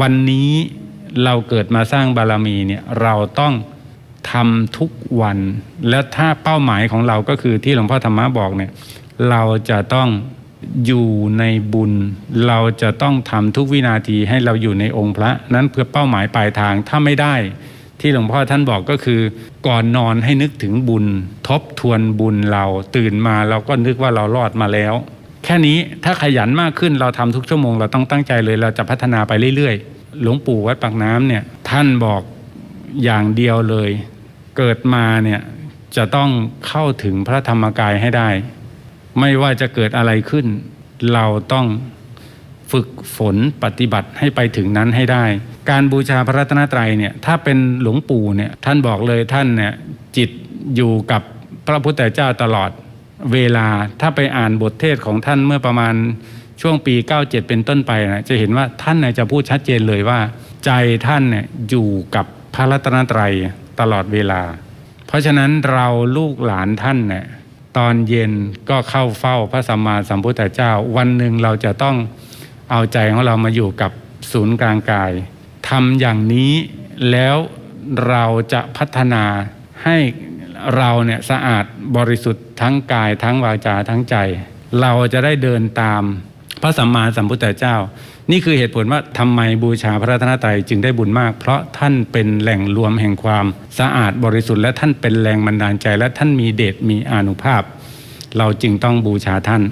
วันนี้เราเกิดมาสร้างบารมีเนี่ยเราต้องทำทุกวัน และถ้าเป้าหมายของเราก็คือที่หลวงพ่อธรรมะบอกเนี่ยเราจะต้องอยู่ในบุญ เราจะต้องทำทุกวินาทีให้เราอยู่ในองค์พระ นั้นเพื่อเป้าหมายปลายทางถ้าไม่ได้ ที่หลวงพ่อท่านบอกก็คือ ก่อนนอนให้นึกถึงบุญ ทบทวนบุญเราตื่นมาเราก็นึกว่าเรารอดมาแล้ว แค่นี้ถ้าขยันมากขึ้นเราทำทุกชั่วโมงเราต้องตั้งใจเลยเราจะพัฒนาไปเรื่อยๆ หลวงปู่วัดปากน้ำเนี่ยท่านบอกอย่างเดียวเลย เกิดมาเนี่ยจะต้องเข้าถึงพระธรรมกายให้ได้ ไม่ว่าจะเกิดอะไรขึ้น เราต้องฝึกฝนปฏิบัติให้ไปถึงนั้นให้ได้ การบูชาพระรัตนตรัยเนี่ยถ้าเป็นหลวงปู่เนี่ยท่านบอกเลยท่านเนี่ยจิตอยู่กับพระพุทธเจ้าตลอด เวลาถ้าไปอ่านบทเทศของท่านเมื่อประมาณช่วงปี 97 เป็นต้นไปนะจะเห็นว่าท่านนะจะพูดชัดเจนเลยว่า ใจท่านเนี่ยอยู่กับพระรัตนตรัยตลอดเวลา เพราะฉะนั้นเราลูกหลานท่านเนี่ยตอนเย็นก็เข้าเฝ้าพระสัมมาสัมพุทธเจ้า วันหนึ่งเราจะต้องเอาใจของเรามาอยู่กับศูนย์กลางกายทำอย่างนี้แล้วเราจะพัฒนาให้ เราเนี่ยสะอาดบริสุทธิ์ทั้งกายทั้งวาจาทั้งใจ เราจะได้เดินตามพระสัมมาสัมพุทธเจ้า นี่คือเหตุผลว่าทำไมบูชาพระรัตนตรัยจึงได้บุญมาก เพราะท่านเป็นแหล่งรวมแห่งความสะอาดบริสุทธิ์และท่านเป็นแรงบันดาลใจ และท่านมีเดชมีอานุภาพ เราจึงต้องบูชาท่าน